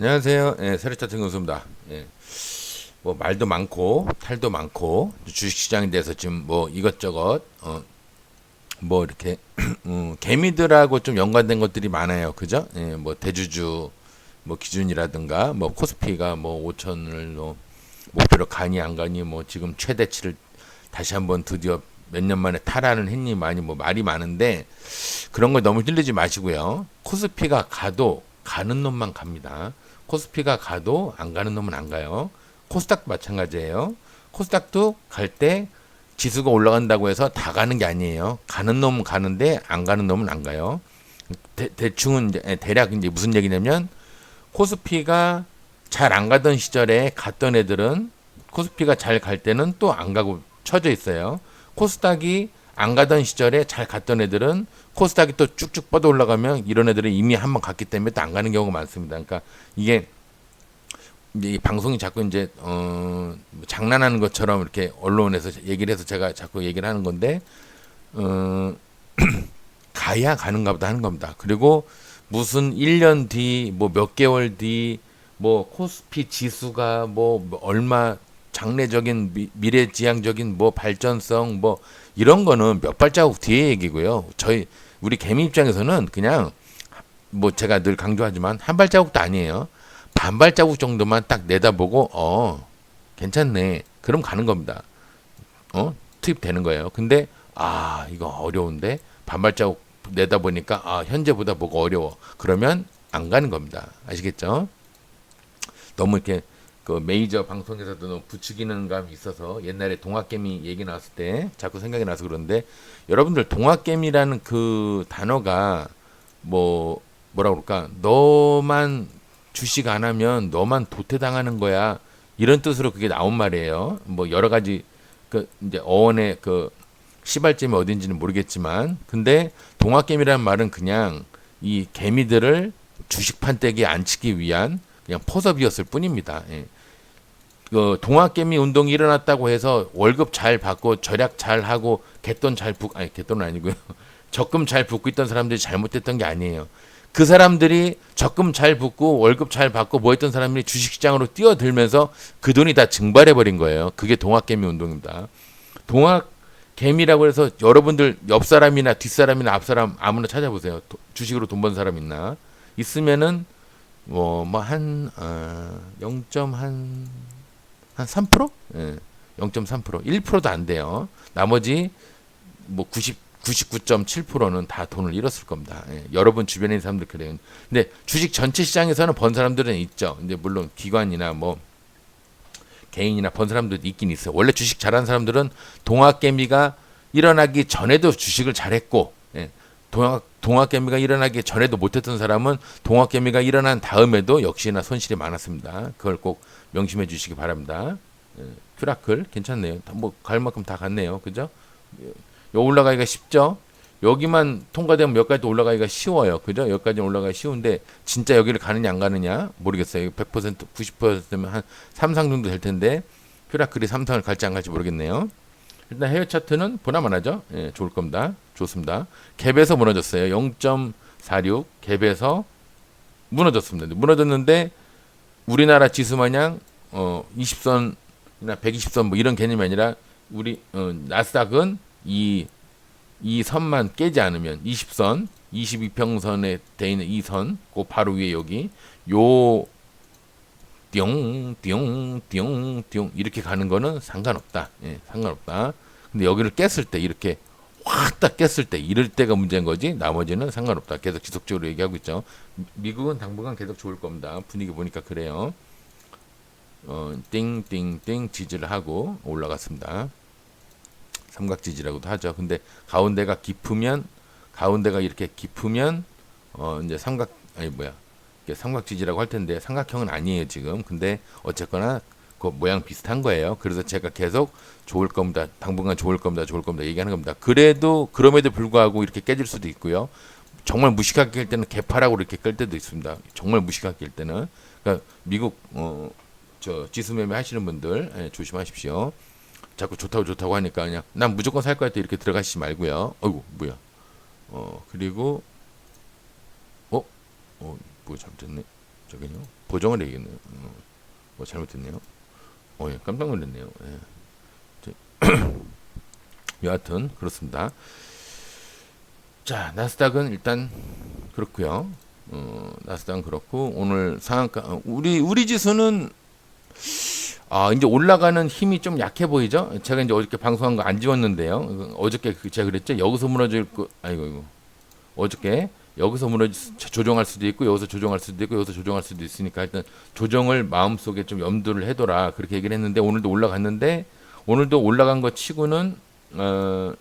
안녕하세요. 예, 세력자ትን 교수입니다. 예. 뭐 말도 많고 탈도 많고 주식시장에 대해서 지금 뭐 이것저것 어, 뭐 이렇게 음, 개미들하고 좀 연관된 것들이 많아요. 그죠? 예, 뭐 대주주 뭐 기준이라든가 뭐 코스피가 뭐 5천을 뭐 목표로 가니 안 가니 뭐 지금 최대치를 다시 한번 드디어 몇 년 만에 탈환을 했니 많이 뭐 말이 많은데 그런 거 너무 힘들지 마시고요. 코스피가 가도 가는 놈만 갑니다. 코스피가 가도 안 가는 놈은 안 가요. 코스닥도 마찬가지예요. 코스닥도 갈 때 지수가 올라간다고 해서 다 가는 게 아니에요. 가는 놈은 가는데 안 가는 놈은 안 가요. 대, 대충은 이제 예, 대략 이제 무슨 얘기냐면 코스피가 잘 안 가던 시절에 갔던 애들은 코스피가 잘 갈 때는 또 안 가고 쳐져 있어요. 코스닥이 안 가던 시절에 잘 갔던 애들은 코스닥이 또 쭉쭉 뻗어 올라가면 이런 애들은 이미 한번 갔기 때문에 또 안 가는 경우가 많습니다. 그러니까 이게 이 방송이 자꾸 이제 어 장난하는 것처럼 이렇게 언론에서 얘기를 해서 제가 자꾸 얘기를 하는 건데 어 가야 가는가 보다 하는 겁니다. 그리고 무슨 1년 뒤, 뭐 몇 개월 뒤, 뭐 코스피 지수가 뭐 얼마 장래적인 미, 미래지향적인 뭐 발전성 뭐 이런 거는 몇 발자국 뒤에 얘기고요. 저희 우리 개미 입장에서는 그냥 뭐 제가 늘 강조하지만 한 발자국도 아니에요. 반 발자국 정도만 딱 내다보고 어 괜찮네. 그럼 가는 겁니다. 어 투입되는 거예요. 근데 아 이거 어려운데 반 발자국 내다 보니까 아 현재보다 뭐가 어려워. 그러면 안 가는 겁니다. 아시겠죠? 너무 이렇게 그 메이저 방송에서도 부추기는 감이 있어서 옛날에 동학개미 얘기 나왔을 때 자꾸 생각이 나서 그런데 여러분들 동학개미라는 그 단어가 뭐 뭐라 그럴까 너만 주식 안 하면 너만 도태당하는 거야 이런 뜻으로 그게 나온 말이에요 뭐 여러 가지 그 이제 어원의 그 시발점이 어딘지는 모르겠지만 근데 동학개미라는 말은 그냥 이 개미들을 주식 판때기에 앉히기 위한 그냥 포섭이었을 뿐입니다. 예. 그 동학개미 운동이 일어났다고 해서 월급 잘 받고 절약 잘 하고 갯돈 잘 붓, 아니 갯돈은 아니고요. 적금 잘 붓고 있던 사람들이 잘못됐던 게 아니에요. 그 사람들이 적금 잘 붓고 월급 잘 받고 뭐 했던 사람들이 주식시장으로 뛰어들면서 그 돈이 다 증발해 버린 거예요. 그게 동학개미 운동입니다. 동학 개미라고 해서 여러분들 옆 사람이나 뒷 사람이나 앞 사람 아무나 찾아보세요. 도- 주식으로 돈 번 사람 있나? 있으면은 뭐뭐한 어, 0.한 한 3%? 예. 0.3%. 1%도 안 돼요. 나머지 뭐 90, 99.7%는 다 돈을 잃었을 겁니다. 예. 여러분 주변에 있는 사람들 그래요. 근데 주식 전체 시장에서는 번 사람들은 있죠. 근데 물론 기관이나 뭐 개인이나 번 사람들도 있긴 있어요. 원래 주식 잘하는 사람들은 동학개미가 일어나기 전에도 주식을 잘했고, 예. 동학 동학개미가 일어나기 전에도 못했던 사람은 동학개미가 일어난 다음에도 역시나 손실이 많았습니다. 그걸 꼭 명심해 주시기 바랍니다. 예, 큐라클 괜찮네요. 다뭐갈 만큼 다 갔네요. 그죠? 요 올라가기가 쉽죠? 여기만 통과되면 여기까지 올라가기가 쉬워요. 그죠? 여기까지 올라가기 쉬운데 진짜 여기를 가느냐 안 가느냐 모르겠어요. 100% 90%면 한 3상 정도 될 텐데 큐라클이 3상을 갈지 안 갈지 모르겠네요. 일단 해외 차트는 보나마나죠? 예, 좋을 겁니다. 좋습니다. 갭에서 무너졌어요. 0.46 갭에서 무너졌습니다. 무너졌는데 우리나라 지수 마냥 어 20선이나 120선 뭐 이런 개념이 아니라 우리 어, 나스닥은 이 이 선만 깨지 않으면 20선, 22평선에 돼 있는 이 선, 그 바로 위에 여기 요 띵, 띵, 띵, 띵 이렇게 가는 거는 상관없다. 예, 상관없다. 근데 여기를 깼을 때 이렇게 확 딱 깼을 때 이럴 때가 문제인 거지 나머지는 상관없다. 계속 지속적으로 얘기하고 있죠. 미- 미국은 당분간 계속 좋을 겁니다. 분위기 보니까 그래요. 어, 띵띵띵 지지를 하고 올라갔습니다. 삼각 지지라고도 하죠. 근데 가운데가 깊으면 가운데가 이렇게 깊으면 어 이제 삼각 아니 뭐야 삼각 지지라고 할 텐데 삼각형은 아니에요 지금. 근데 어쨌거나 그 모양 비슷한 거예요. 그래서 제가 계속 좋을 겁니다. 당분간 좋을 겁니다. 좋을 겁니다. 얘기하는 겁니다. 그래도 그럼에도 불구하고 이렇게 깨질 수도 있고요. 정말 무식하게 깰 때는 개파라고 이렇게 끌 때도 있습니다. 정말 무식하게 깰 때는 그러니까 미국 어 저 지수 매매 하시는 분들 예, 조심하십시오. 자꾸 좋다고 좋다고 하니까 그냥 난 무조건 살 거야 때 이렇게 들어가시지 말고요. 어이구 뭐야? 어 그리고 어? 어, 뭐 잘못됐네. 저기요 보정을 해야겠네요. 어, 뭐 잘못했네요. 어, 예, 깜짝 놀랐네요. 예. 저- 여하튼 그렇습니다. 자 나스닥은 일단 그렇고요. 어, 나스닥은 그렇고 오늘 상한가 어, 우리 우리 지수는 아 이제 올라가는 힘이 좀 약해 보이죠? 제가 이제 어저께 방송한 거 안 지웠는데요. 어저께 그 제가 그랬죠. 여기서 무너질 거 아이고 이거 어저께 여기서 무너지 조정할 수도 있고 여기서 조정할 수도 있고 여기서 조정할 수도 있으니까 일단 조정을 마음속에 좀 염두를 해둬라 그렇게 얘기를 했는데 오늘도 올라갔는데 오늘도 올라간 거 치고는 어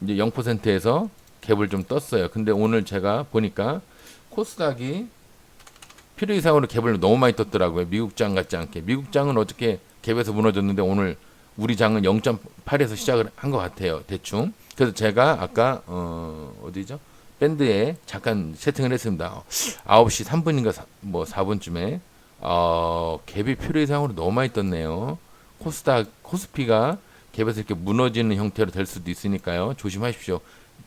이제 0%에서 갭을 좀 떴어요. 근데 오늘 제가 보니까 코스닥이 필요 이상으로 갭을 너무 많이 떴더라고요. 미국 장 같지 않게. 미국 장은 어저께 갭에서 무너졌는데 오늘 우리 장은 0.8에서 시작을 한 것 같아요. 대충. 그래서 제가 아까 어 어디죠? 밴드에 잠깐 세팅을 했습니다. 9시 3분인가 사, 뭐 4분쯤에 어 갭이 필요 이상으로 너무 많이 떴네요. 코스닥 코스피가 갭에서 이렇게 무너지는 형태로 될 수도 있으니까요. 조심하십시오.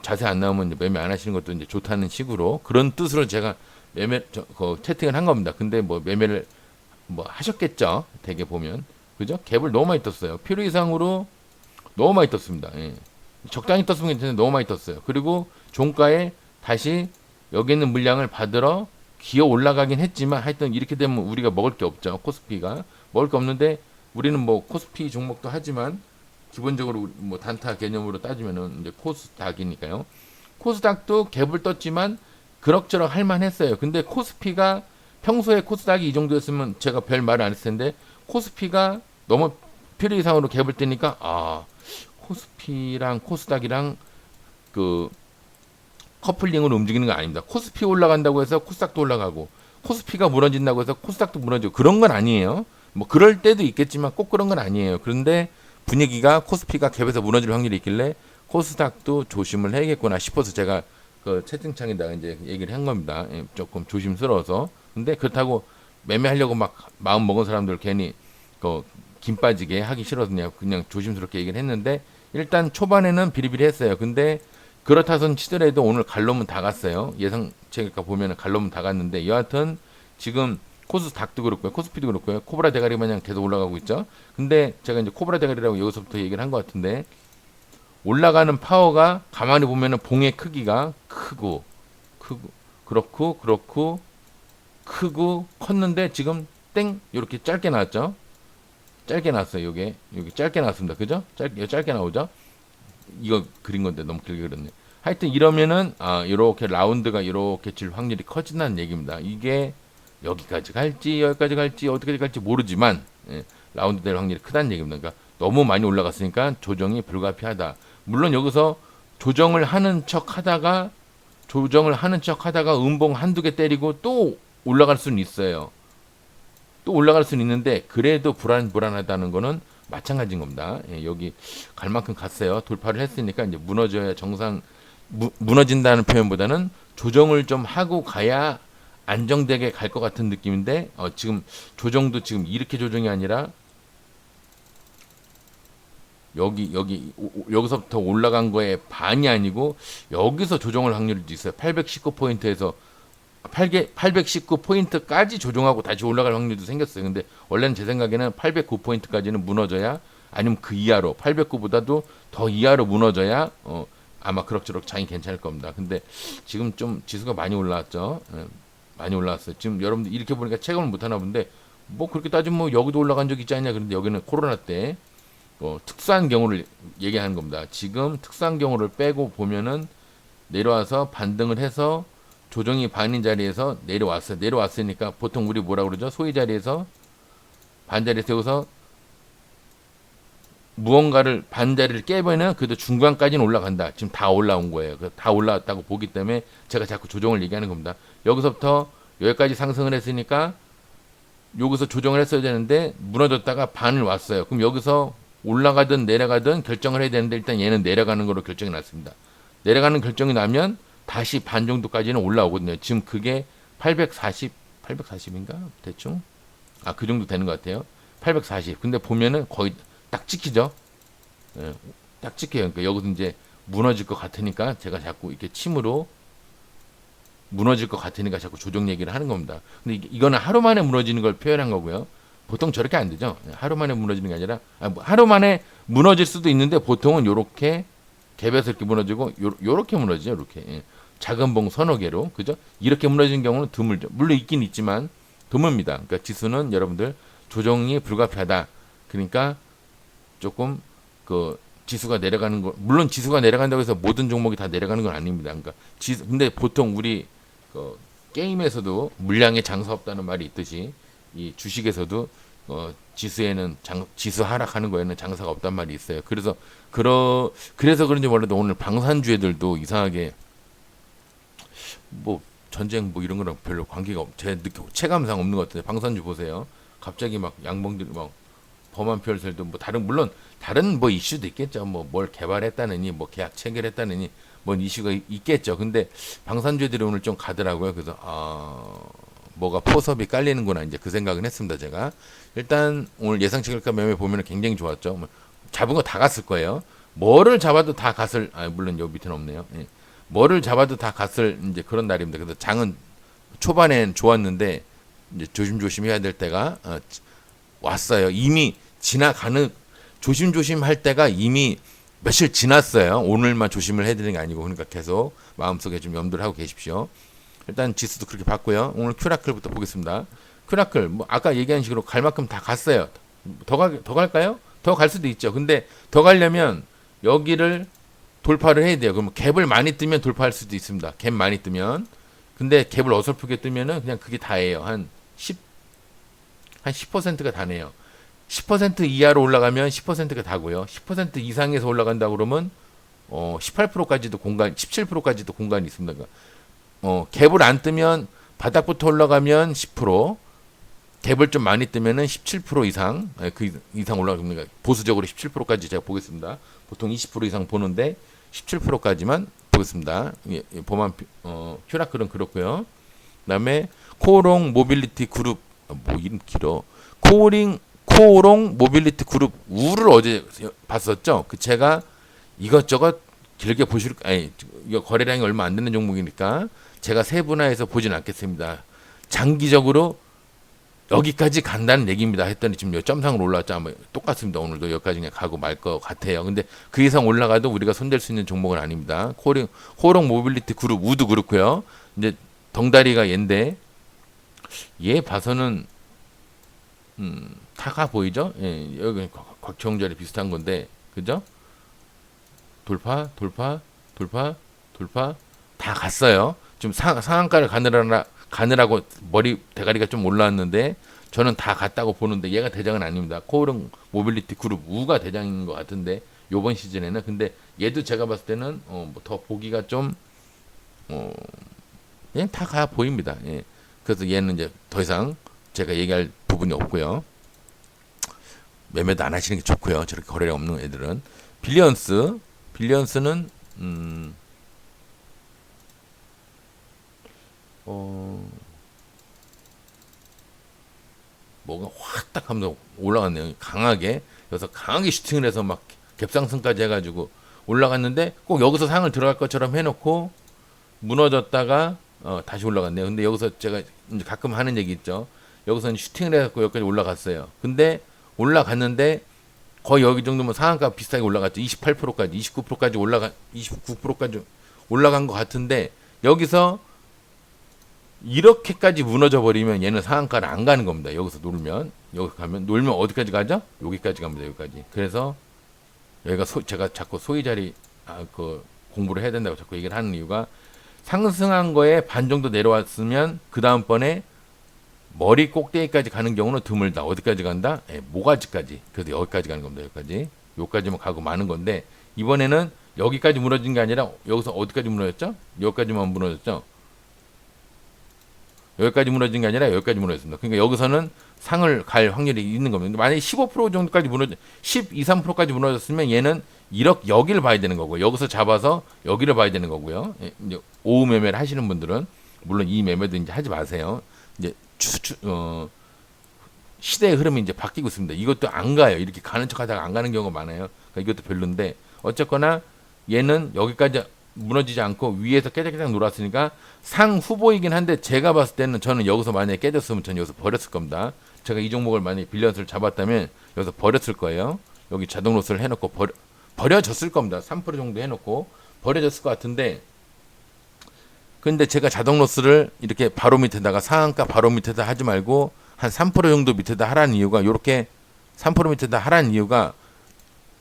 자세 안 나오면 매매 안 하시는 것도 이제 좋다는 식으로 그런 뜻으로 제가 매매 저, 그 채팅을 한 겁니다. 근데 뭐 매매를 뭐 하셨겠죠. 대개 보면 그죠? 갭을 너무 많이 떴어요. 필요 이상으로 너무 많이 떴습니다. 예. 적당히 떴으면 괜찮은데 너무 많이 떴어요. 그리고 종가에 다시 여기 있는 물량을 받으러 기어 올라가긴 했지만 하여튼 이렇게 되면 우리가 먹을 게 없죠. 코스피가 먹을 게 없는데 우리는 뭐 코스피 종목도 하지만 기본적으로 뭐 단타 개념으로 따지면은 이제 코스닥이니까요. 코스닥도 갭을 떴지만 그럭저럭 할만했어요. 근데 코스피가 평소에 코스닥이 이 정도였으면 제가 별 말을 안 했을 텐데 코스피가 너무 필요 이상으로 갭을 뜨니까 아 코스피랑 코스닥이랑 그 커플링으로 움직이는 거 아닙니다. 코스피 올라간다고 해서 코스닥도 올라가고 코스피가 무너진다고 해서 코스닥도 무너지고 그런 건 아니에요. 뭐 그럴 때도 있겠지만 꼭 그런 건 아니에요. 그런데 분위기가 코스피가 갭에서 무너질 확률이 있길래 코스닥도 조심을 해야겠구나 싶어서 제가 그 채팅창에다가 이제 얘기를 한 겁니다. 예, 조금 조심스러워서. 근데 그렇다고 매매하려고 막 마음 먹은 사람들 괜히 그 김 빠지게 하기 싫어서 그냥, 그냥 조심스럽게 얘기를 했는데 일단 초반에는 비리비리 했어요. 근데 그렇다선 치더라도 오늘 갈로문 다 갔어요. 예상치가 보면은 갈로문 다 갔는데 여하튼 지금 코스 닥도 그렇고요. 코스피도 그렇고요. 코브라 대가리 마냥 계속 올라가고 있죠. 근데 제가 이제 코브라 대가리라고 여기서부터 얘기를 한 것 같은데 올라가는 파워가 가만히 보면은 봉의 크기가 크고 크고 그렇고 그렇고 크고 컸는데 지금 땡 이렇게 짧게 나왔죠. 짧게 나왔어요. 요게 여기 짧게 나왔습니다. 그죠? 짧게 짧게 나오죠. 이거 그린 건데 너무 길게 그렸네. 하여튼 이러면은 아 이렇게 라운드가 이렇게 질 확률이 커진다는 얘기입니다. 이게 여기까지 갈지 여기까지 갈지 어떻게 갈지 모르지만 예, 라운드 될 확률이 크다는 얘기입니다. 그러니까 너무 많이 올라갔으니까 조정이 불가피하다. 물론 여기서 조정을 하는 척 하다가 조정을 하는 척 하다가 음봉 한두 개 때리고 또 올라갈 수는 있어요. 또 올라갈 수는 있는데 그래도 불안 불안하다는 거는 마찬가지인 겁니다. 예, 여기 갈 만큼 갔어요. 돌파를 했으니까 이제 무너져야 정상 무, 무너진다는 표현보다는 조정을 좀 하고 가야 안정되게 갈 것 같은 느낌인데 어, 지금 조정도 지금 이렇게 조정이 아니라 여기 여기 오- 오- 여기서부터 올라간 거에 반이 아니고 여기서 조정할 확률도 있어요. 819포인트에서 8개 819포인트까지 조정하고 다시 올라갈 확률도 생겼어요. 근데 원래는 제 생각에는 809포인트까지는 무너져야 아니면 그 이하로 809보다도 더 이하로 무너져야 어 아마 그럭저럭 장이 괜찮을 겁니다. 근데 지금 좀 지수가 많이 올라왔죠. 예, 많이 올라왔어요. 지금 여러분들 이렇게 보니까 체감을 못 하나 본데 뭐 그렇게 따지면 뭐 여기도 올라간 적 있지 않냐 그런데 여기는 코로나 때 어, 특수한 경우를 얘기하는 겁니다. 지금 특수한 경우를 빼고 보면은 내려와서 반등을 해서 조정이 반인 자리에서 내려왔어요. 내려왔으니까 보통 우리 뭐라 그러죠? 소위 자리에서 반자리에 세워서 무언가를 반자리를 깨면은 그래도 중간까지는 올라간다. 지금 다 올라온 거예요. 그다 올라왔다고 보기 때문에 제가 자꾸 조정을 얘기하는 겁니다. 여기서부터 여기까지 상승을 했으니까 여기서 조정을 했어야 되는데 무너졌다가 반을 왔어요. 그럼 여기서 올라가든 내려가든 결정을 해야 되는데 일단 얘는 내려가는 거로 결정이 났습니다. 내려가는 결정이 나면 다시 반 정도까지는 올라오거든요. 지금 그게 840, 840인가? 대충? 아, 그 정도 되는 것 같아요. 840. 근데 보면은 거의 딱 찍히죠? 예, 딱 찍혀요. 그러니까 여기서 이제 무너질 것 같으니까 제가 자꾸 이렇게 침으로 무너질 것 같으니까 자꾸 조정 얘기를 하는 겁니다. 근데 이- 이거는 하루 만에 무너지는 걸 표현한 거고요. 보통 저렇게 안 되죠. 하루 만에 무너지는 게 아니라 아, 뭐 하루 만에 무너질 수도 있는데 보통은 요렇게 갭에서 이렇게 무너지고 요, 요렇게 무너지죠. 요렇게 예. 작은 봉 서너 개로 그죠? 이렇게 무너지는 경우는 드물죠. 물론 있긴 있지만 드뭅니다. 그러니까 지수는 여러분들 조정이 불가피하다. 그러니까 조금 그 지수가 내려가는 거 물론 지수가 내려간다고 해서 모든 종목이 다 내려가는 건 아닙니다. 그러니까 지수 근데 보통 우리 그 게임에서도 물량에 장사 없다는 말이 있듯이 이 주식에서도 어 지수에는 장 지수 하락하는 거에는 장사가 없단 말이 있어요. 그래서 그러 그래서 그런지 몰라도 오늘 방산주 애들도 이상하게 뭐 전쟁 뭐 이런 거랑 별로 관계가 없, 제 느끼 체감상 없는 것 같은데 방산주 보세요. 갑자기 막 양봉들이 막 범한 별설도 뭐 다른 물론 다른 뭐 이슈도 있겠죠. 뭐 뭘 개발했다느니 뭐 계약 체결했다느니 뭔 이슈가 있- 있겠죠. 근데 방산주들이 오늘 좀 가더라고요. 그래서 아 뭐가 포섭이 깔리는구나 이제 그 생각은 했습니다. 제가 일단 오늘 예상치 결과 매매 보면은 굉장히 좋았죠. 뭐 잡은 거 다 갔을 거예요. 뭐를 잡아도 다 갔을 아 물론 여기 밑에는 없네요. 예. 뭐를 잡아도 다 갔을 이제 그런 날입니다. 그래서 장은 초반엔 좋았는데 이제 조심조심 해야 될 때가 어, 왔어요. 이미 지나가는 조심조심 할 때가 이미 며칠 지났어요. 오늘만 조심을 해야 되는 게 아니고 그러니까 계속 마음속에 좀 염두를 하고 계십시오. 일단 지수도 그렇게 봤고요. 오늘 큐라클부터 보겠습니다. 큐라클 뭐 아까 얘기한 식으로 갈 만큼 다 갔어요. 더 가 더 갈까요? 더 갈 수도 있죠. 근데 더 가려면 여기를 돌파를 해야 돼요. 그럼 갭을 많이 뜨면 돌파할 수도 있습니다. 갭 많이 뜨면. 근데 갭을 어설프게 뜨면은 그냥 그게 다예요. 한 10, 한 10%가 다네요. 10% 이하로 올라가면 10%가 다고요. 10% 이상에서 올라간다 그러면 어 18%까지도 공간, 17%까지도 공간이 있습니다. 그러니까 어 갭을 안 뜨면 바닥부터 올라가면 10%, 갭을 좀 많이 뜨면은 17% 이상, 예, 그 이상 올라갑니다. 보수적으로 17%까지 제가 보겠습니다. 보통 20% 이상 보는데 17%까지만 보겠습니다. 예, 예, 보만 어 휴라클은 그렇고요. 그다음에 코오롱 모빌리티 그룹 아, 뭐 이름 길어. 코오링 코오롱 모빌리티 그룹 우를 어제 봤었죠. 그 제가 이것저것 길게 보실 아니 이거 거래량이 얼마 안 되는 종목이니까 제가 세분화해서 보진 않겠습니다. 장기적으로 여기까지 간다는 얘기입니다. 했더니 지금 요 점상으로 올라왔죠. 아마 똑같습니다. 오늘도 여기까지 그냥 가고 말 것 같아요. 근데 그 이상 올라가도 우리가 손댈 수 있는 종목은 아닙니다. 코링, 호롱 모빌리티 그룹 우도 그렇고요. 이제 덩다리가 얘인데 얘 봐서는 음, 타가 보이죠? 예, 여기 곽- 곽청절이 비슷한 건데 그죠? 돌파, 돌파, 돌파, 돌파 다 갔어요. 지금 상, 상한가를 가느라 가느라고 머리 대가리가 좀 올라왔는데 저는 다 갔다고 보는데 얘가 대장은 아닙니다. 코오롱 모빌리티 그룹 우가 대장인 것 같은데 요번 시즌에는 근데 얘도 제가 봤을 때는 어, 뭐더 보기가 좀 어, 그냥 다 가 보입니다. 예. 그래서 얘는 이제 더 이상 제가 얘기할 부분이 없고요. 매매도 안 하시는 게 좋고요. 저렇게 거래량 없는 애들은 빌리언스 빌리언스는 음, 어, 뭐가 확 딱 하면서 올라갔네요. 강하게. 그래서 강하게 슈팅을 해서 막 갭상승까지 해가지고 올라갔는데 꼭 여기서 상을 들어갈 것처럼 해놓고 무너졌다가 어, 다시 올라갔네요. 근데 여기서 제가 가끔 하는 얘기 있죠. 여기서는 슈팅을 해갖고 여기까지 올라갔어요. 근데 올라갔는데 거의 여기 정도면 상한가 비슷하게 올라갔죠. 28%까지, 29%까지 올라가, 29%까지 올라간 것 같은데 여기서 이렇게까지 무너져 버리면 얘는 상한가를 안 가는 겁니다. 여기서 놀면 여기 가면 놀면 어디까지 가죠? 여기까지 갑니다. 여기까지. 그래서 여기가 소, 제가 자꾸 소위 자리 아, 그 공부를 해야 된다고 자꾸 얘기를 하는 이유가 상승한 거에 반 정도 내려왔으면 그 다음번에 머리 꼭대기까지 가는 경우는 드물다. 어디까지 간다? 예, 모가지까지. 그래서 여기까지 가는 겁니다. 여기까지. 여기까지만 가고 마는 건데 이번에는 여기까지 무너진 게 아니라 여기서 어디까지 무너졌죠? 여기까지만 무너졌죠? 여기까지 무너진 게 아니라 여기까지 무너졌습니다. 그러니까 여기서는 상을 갈 확률이 있는 겁니다. 만약에 15% 정도까지 무너져 12, 3%까지 무너졌으면 얘는 이렇게 여기를 봐야 되는 거고요. 여기서 잡아서 여기를 봐야 되는 거고요. 예, 이제 오후 매매를 하시는 분들은 물론 이 매매도 이제 하지 마세요. 이제 추, 추, 어, 시대의 흐름이 이제 바뀌고 있습니다. 이것도 안 가요. 이렇게 가는 척 하다가 안 가는 경우가 많아요. 그러니까 이것도 별론데 어쨌거나 얘는 여기까지 무너지지 않고 위에서 깨작깨작 놀았으니까 상 후보이긴 한데 제가 봤을 때는 저는 여기서 만약에 깨졌으면 저는 여기서 버렸을 겁니다. 제가 이 종목을 만약에 빌런스를 잡았다면 여기서 버렸을 거예요. 여기 자동 로스를 해놓고 버려, 버려졌을 겁니다. 3% 정도 해놓고 버려졌을 것 같은데 근데 제가 자동 로스를 이렇게 바로 밑에다가 상한가 바로 밑에다 하지 말고 한 3% 정도 밑에다 하라는 이유가 요렇게 3% 밑에다 하라는 이유가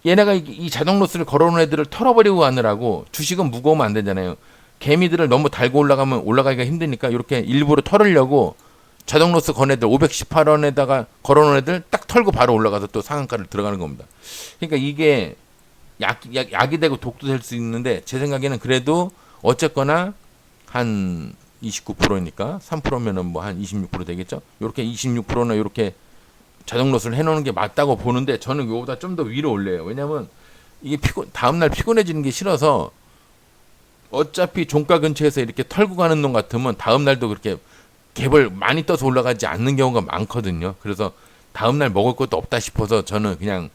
얘네가 이, 이 자동 로스를 걸어놓은 애들을 털어버리고 가느라고 주식은 무거우면 안 되잖아요. 개미들을 너무 달고 올라가면 올라가기가 힘드니까 이렇게 일부러 털으려고 자동 로스 건 애들 518원에다가 걸어놓은 애들 딱 털고 바로 올라가서 또 상한가를 들어가는 겁니다. 그러니까 이게 약, 약, 약이 되고 독도 될 수 있는데 제 생각에는 그래도 어쨌거나 한 29%니까 3%면은 뭐 한 26% 되겠죠. 요렇게 26%나 요렇게 자동 로스를 해놓는 게 맞다고 보는데 저는 요보다 좀 더 위로 올려요. 왜냐면 이게 피곤 다음날 피곤해지는 게 싫어서 어차피 종가 근처에서 이렇게 털고 가는 놈 같으면 다음날도 그렇게 갭을 많이 떠서 올라가지 않는 경우가 많거든요. 그래서 다음날 먹을 것도 없다 싶어서 저는 그냥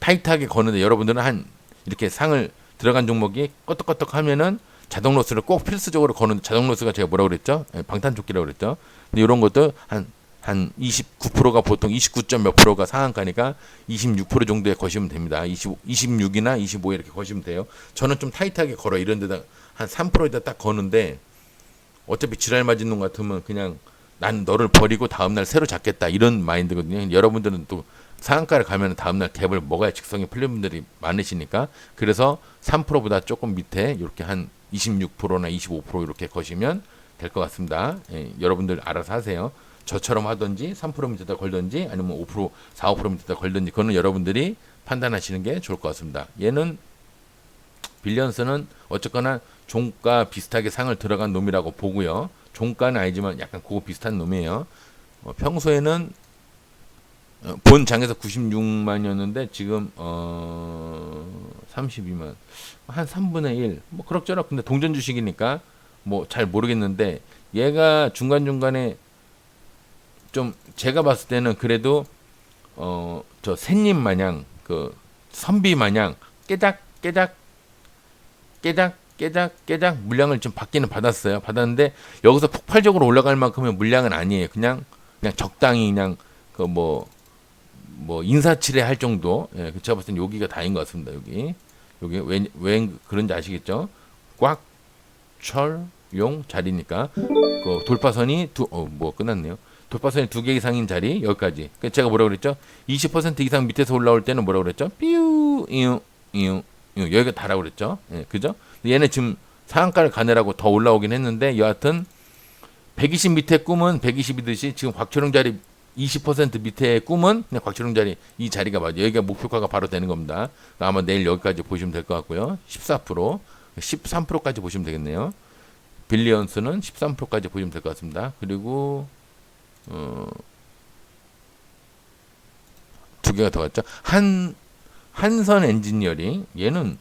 타이트하게 거는데 여러분들은 한 이렇게 상을 들어간 종목이 껐덕껐덕 하면은 자동 로스를 꼭 필수적으로 거는 자동 로스가 제가 뭐라고 그랬죠? 예, 방탄조끼라고 그랬죠. 근데 이런 것도 한 한 29%가 보통 29. 몇 프로가 상한가니까 26% 정도에 거시면 됩니다. 25, 26이나 25에 이렇게 거시면 돼요. 저는 좀 타이트하게 걸어 이런 데다 한 3%에다 딱 거는데 어차피 지랄 맞은 놈 같으면 그냥 난 너를 버리고 다음 날 새로 잡겠다 이런 마인드거든요. 여러분들은 또 상한가를 가면 다음 날 갭을 먹어야 직성이 풀린 분들이 많으시니까 그래서 3%보다 조금 밑에 이렇게 한 26%나 25% 이렇게 거시면 될 것 같습니다. 예, 여러분들 알아서 하세요. 저처럼 하든지 3% 밑에다 걸든지 아니면 5% 4, 5% 밑에다 걸든지 그거는 여러분들이 판단하시는 게 좋을 것 같습니다. 얘는 빌리언스는 어쨌거나 종가 비슷하게 상을 들어간 놈이라고 보고요. 종가는 아니지만 약간 그거 비슷한 놈이에요. 어, 평소에는 어, 본 장에서 96만이었는데 지금 어 32만 한 3분의 1. 뭐 그럭저럭 근데 동전 주식이니까 뭐 잘 모르겠는데 얘가 중간중간에 좀 제가 봤을 때는 그래도 어저 새님 마냥 그 선비 마냥 깨작 깨작 깨작 깨작 깨작 물량을 좀 받기는 받았어요. 받았는데 여기서 폭발적으로 올라갈 만큼의 물량은 아니에요. 그냥 그냥 적당히 그냥 그뭐뭐 인사치레 할 정도. 예, 그 제가 봤을 땐 여기가 다인 것 같습니다. 여기 여기 왜, 왜 그런지 아시겠죠? 꽉 철용 자리니까 그 돌파선이 두어뭐 끝났네요. 돌파선이 두 개 이상인 자리 여기까지. 그 제가 뭐라고 그랬죠? 20% 이상 밑에서 올라올 때는 뭐라고 그랬죠? 삐우 이유 이유 여기가 다라고 그랬죠? 예, 그죠? 얘는 지금 상한가를 가느라고 더 올라오긴 했는데 여하튼 120 밑에 꿈은 120이듯이 지금 곽철용 자리 20% 밑에 꿈은 그냥 곽철용 자리 이 자리가 맞아요. 여기가 목표가가 바로 되는 겁니다. 아마 내일 여기까지 보시면 될 것 같고요. 14% 13%까지 보시면 되겠네요. 빌리언스는 13%까지 보시면 될 것 같습니다. 그리고 어, 두 개가 더 갔죠. 한 한선 엔지니어링 얘는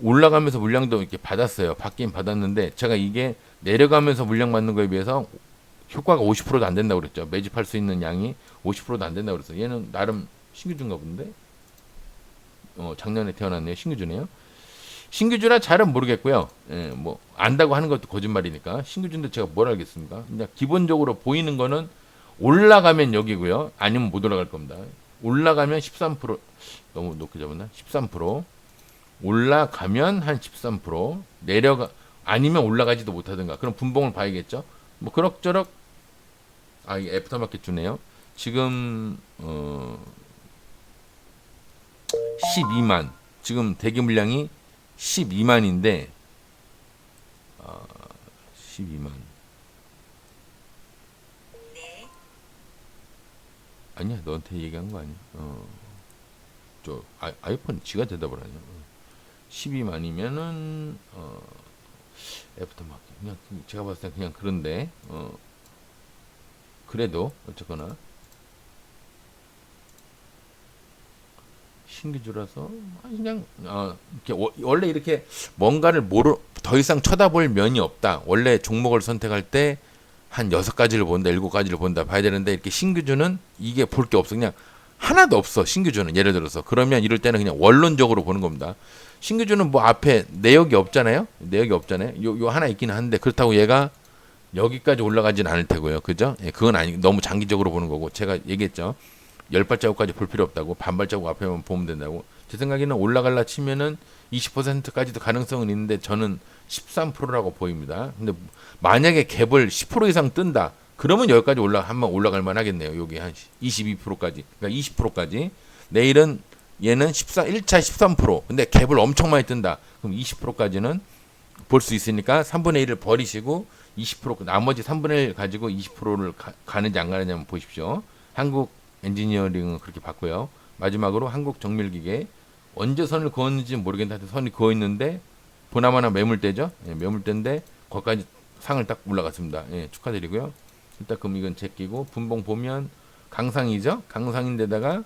올라가면서 물량도 이렇게 받았어요. 받긴 받았는데 제가 이게 내려가면서 물량 받는 거에 비해서 효과가 50%도 안 된다고 그랬죠. 매집할 수 있는 양이 50%도 안 된다고 그랬어요. 얘는 나름 신규주인가 본데. 어, 작년에 태어났네요. 신규주네요. 신규주라 잘은 모르겠고요. 예, 뭐 안다고 하는 것도 거짓말이니까 신규주인데 제가 뭘 알겠습니까? 그냥 기본적으로 보이는 거는 올라가면 여기고요. 아니면 못 올라갈 겁니다. 올라가면 13% 너무 높게 잡았나? 13% 올라가면 한 13% 내려가 아니면 올라가지도 못하든가 그럼 분봉을 봐야겠죠. 뭐 그럭저럭 아 이게 애프터마켓 주네요. 지금 어 12만 지금 대기 물량이 12만인데 어 12만. 아니야 너한테 얘기한 거 아니야. 어저 아이폰 지가 대답을 하냐. 12만이면은 어 애프터 마켓. 그냥 그- 제가 봤을 때 그냥 그런데 어. 그래도 어쨌거나 신규주라서 아니, 그냥 어 이렇게 워- 원래 이렇게 뭔가를 모르 더 이상 쳐다볼 면이 없다. 원래 종목을 선택할 때 한 여섯 가지를 본다, 일곱 가지를 본다 봐야 되는데 이렇게 신규주는 이게 볼 게 없어 그냥 하나도 없어 신규주는 예를 들어서 그러면 이럴 때는 그냥 원론적으로 보는 겁니다. 신규주는 뭐 앞에 내역이 없잖아요. 내역이 없잖아요. 요, 요 하나 있기는 한데 그렇다고 얘가 여기까지 올라가진 않을 테고요. 그죠? 예, 그건 아니 너무 장기적으로 보는 거고 제가 얘기했죠. 열 발자국까지 볼 필요 없다고 반 발자국 앞에만 보면 된다고. 제 생각에는 올라갈라 치면은 20%까지도 가능성은 있는데 저는 13%라고 보입니다. 근데 만약에 갭을 10% 이상 뜬다. 그러면 여기까지 올라 한번 올라갈 만 하겠네요. 여기 한 22%까지. 그러니까 20%까지. 내일은 얘는 14 1차 13%. 근데 갭을 엄청 많이 뜬다. 그럼 20%까지는 볼 수 있으니까 3분의 1을 버리시고 20% 나머지 3분의 1 가지고 20%를 가, 가는지 안 가느냐 한번 보십시오. 한국 엔지니어링은 그렇게 봤고요. 마지막으로 한국 정밀기계 언제 선을 그었는지 모르겠는데 선이 그어 있는데 보나마나 매물대죠. 예, 매물대인데 거기까지 상을 딱 올라갔습니다. 예, 축하드리고요. 일단 그럼 이건 제끼고 분봉 보면 강상이죠. 강상인데다가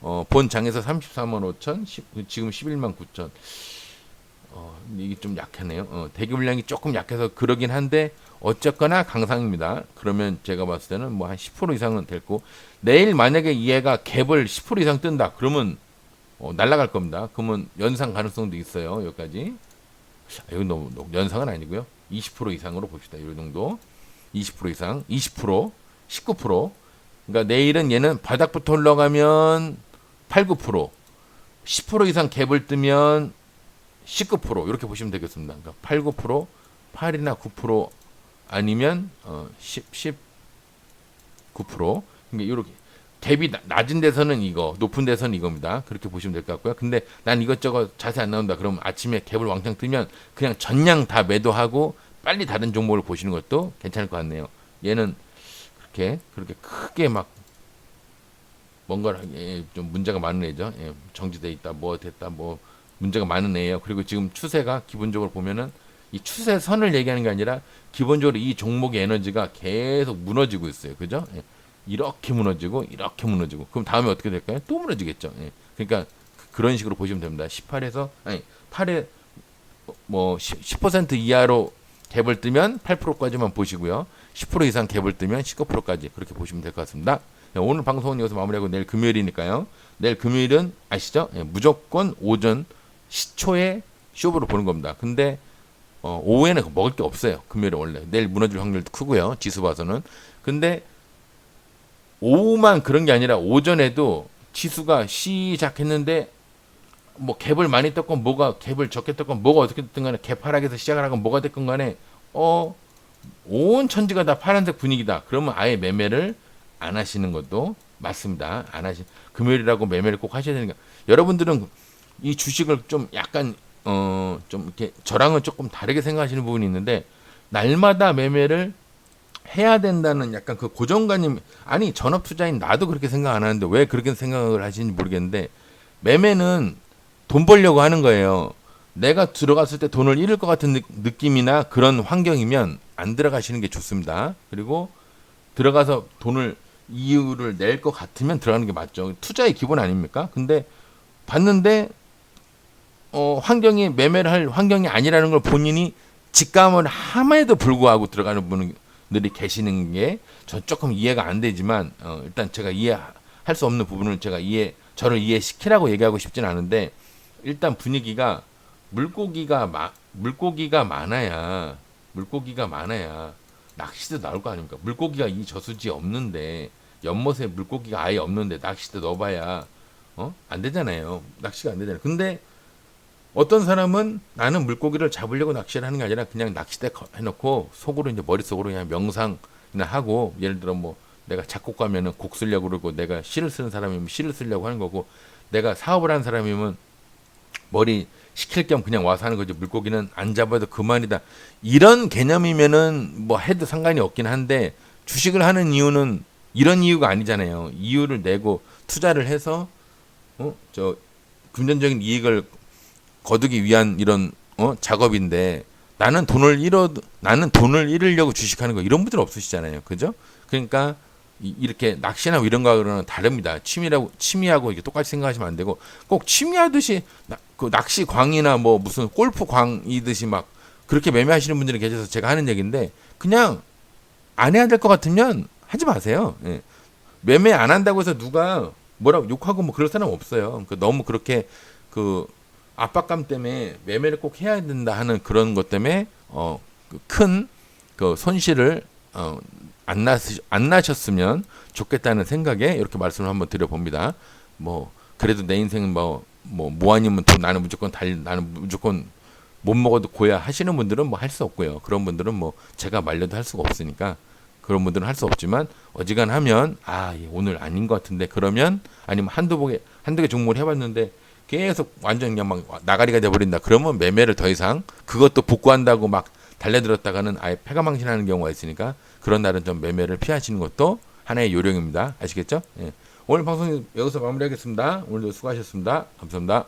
어, 본 장에서 34만 5천, 지금 11만 9천. 어, 이게 좀 약하네요. 어, 대기 물량이 조금 약해서 그러긴 한데 어쨌거나 강상입니다. 그러면 제가 봤을 때는 뭐 한 10% 이상은 될 거. 내일 만약에 얘가 갭을 10% 이상 뜬다. 그러면 어, 날아갈 겁니다. 그러면 연상 가능성도 있어요. 여기까지. 아, 여기 너무 너무 연상은 아니고요. 20% 이상으로 봅시다. 이 정도. 20% 이상, 20%, 19%. 그러니까 내일은 얘는 바닥부터 올라가면 8, 9%, 10% 이상 갭을 뜨면 19% 이렇게 보시면 되겠습니다. 그러니까 8, 9%, 8이나 9% 아니면 어 10, 10, 9%. 그러니까 이렇게 나- 낮은 데서는 이거, 높은 데서는 이겁니다. 그렇게 보시면 될 것 같고요. 근데 난 이것저것 자세히 안 나온다. 그럼 아침에 갭을 왕창 뜨면 그냥 전량 다 매도하고 빨리 다른 종목을 보시는 것도 괜찮을 것 같네요. 얘는 그렇게 그렇게 크게 막 뭔가를 예, 좀 문제가 많은 애죠. 예, 정지돼 있다, 뭐 됐다, 뭐 문제가 많은 애예요. 그리고 지금 추세가 기본적으로 보면은 이 추세선을 얘기하는 게 아니라 기본적으로 이 종목의 에너지가 계속 무너지고 있어요. 그죠? 예. 이렇게 무너지고 이렇게 무너지고 그럼 다음에 어떻게 될까요? 또 무너지겠죠. 예. 그러니까 그- 그런 식으로 보시면 됩니다. 18에서 아니 8에 뭐 10, 10% 이하로 갭을 뜨면 8%까지만 보시고요. 10% 이상 갭을 뜨면 19%까지 그렇게 보시면 될 것 같습니다. 네, 오늘 방송은 여기서 마무리하고 내일 금요일이니까요. 내일 금요일은 아시죠? 예, 무조건 오전 시초에 쇼부로 보는 겁니다. 근데 어, 오후에는 먹을 게 없어요. 금요일에 원래 내일 무너질 확률도 크고요. 지수 봐서는. 근데 오후만 그런 게 아니라 오전에도 지수가 시작했는데 뭐 갭을 많이 떴건 뭐가 갭을 적게 떴건 뭐가 어떻게 됐든 간에 갭 하락에서 시작을 하건 뭐가 됐건 간에 어 온 천지가 다 파란색 분위기다. 그러면 아예 매매를 안 하시는 것도 맞습니다. 안 하시 금요일이라고 매매를 꼭 하셔야 되니까 여러분들은 이 주식을 좀 약간 어 좀 이렇게 저랑은 조금 다르게 생각하시는 부분이 있는데 날마다 매매를 해야 된다는 약간 그 고정관념 아니 전업 투자인 나도 그렇게 생각 안 하는데 왜 그렇게 생각을 하시는지 모르겠는데 매매는 돈 벌려고 하는 거예요. 내가 들어갔을 때 돈을 잃을 것 같은 느, 느낌이나 그런 환경이면 안 들어가시는 게 좋습니다. 그리고 들어가서 돈을 이유를 낼 것 같으면 들어가는 게 맞죠. 투자의 기본 아닙니까? 근데 봤는데 어, 환경이 매매를 할 환경이 아니라는 걸 본인이 직감을 함에도 불구하고 들어가는 분들이 계시는 게 저 조금 이해가 안 되지만 어, 일단 제가 이해할 수 없는 부분을 제가 이해 저를 이해시키라고 얘기하고 싶진 않은데 일단 분위기가 물고기가 마, 물고기가 많아야 물고기가 많아야 낚시도 나올 거 아닙니까? 물고기가 이 저수지에 없는데 연못에 물고기가 아예 없는데 낚시도 넣어봐야 어? 안 되잖아요. 낚시가 안 되잖아요. 근데 어떤 사람은 나는 물고기를 잡으려고 낚시를 하는 게 아니라 그냥 낚시대 거- 해놓고 속으로 이제 머릿속으로 그냥 명상이나 하고 예를 들어 뭐 내가 작곡가면은 곡 쓰려고 그러고 내가 시를 쓰는 사람이면 시를 쓰려고 하는 거고 내가 사업을 하는 사람이면 머리 시킬 겸 그냥 와서 하는 거죠. 물고기는 안 잡아도 그만이다. 이런 개념이면은 뭐 해도 상관이 없긴 한데 주식을 하는 이유는 이런 이유가 아니잖아요. 이유를 내고 투자를 해서 어저 금전적인 이익을 거두기 위한 이런 어 작업인데 나는 돈을 잃어 나는 돈을 잃으려고 주식하는 거 이런 분들 없으시잖아요. 그죠? 그러니까 이- 이렇게 낚시나 뭐 이런 거는 다릅니다. 취미라고 취미하고 이게 똑같이 생각하시면 안 되고 꼭 취미하듯이 나- 그 낚시 광이나 뭐 무슨 골프 광이듯이 막 그렇게 매매하시는 분들이 계셔서 제가 하는 얘기인데 그냥 안 해야 될 것 같으면 하지 마세요. 예. 매매 안 한다고 해서 누가 뭐라고 욕하고 뭐 그럴 사람 없어요. 그 너무 그렇게 그 압박감 때문에 매매를 꼭 해야 된다 하는 그런 것 때문에 어, 어큰그 손실을 어, 안, 나, 안 나셨으면 좋겠다는 생각에 이렇게 말씀을 한번 드려봅니다. 뭐 그래도 내 인생은 뭐뭐뭐 아니면 돈 나는 무조건 달 나는 무조건 못 먹어도 고야 하시는 분들은 뭐 할 수 없고요. 그런 분들은 뭐 제가 말려도 할 수가 없으니까 그런 분들은 할 수 없지만 어지간하면 아 예, 오늘 아닌 것 같은데 그러면 아니면 한두 개 한두 개 종목을 해봤는데 계속 완전 그냥 막 나가리가 돼버린다. 그러면 매매를 더 이상 그것도 복구한다고 막 달려들었다가는 아예 패가망신하는 경우가 있으니까 그런 날은 좀 매매를 피하시는 것도 하나의 요령입니다. 아시겠죠? 예. 오늘 방송 여기서 마무리하겠습니다. 오늘도 수고하셨습니다. 감사합니다.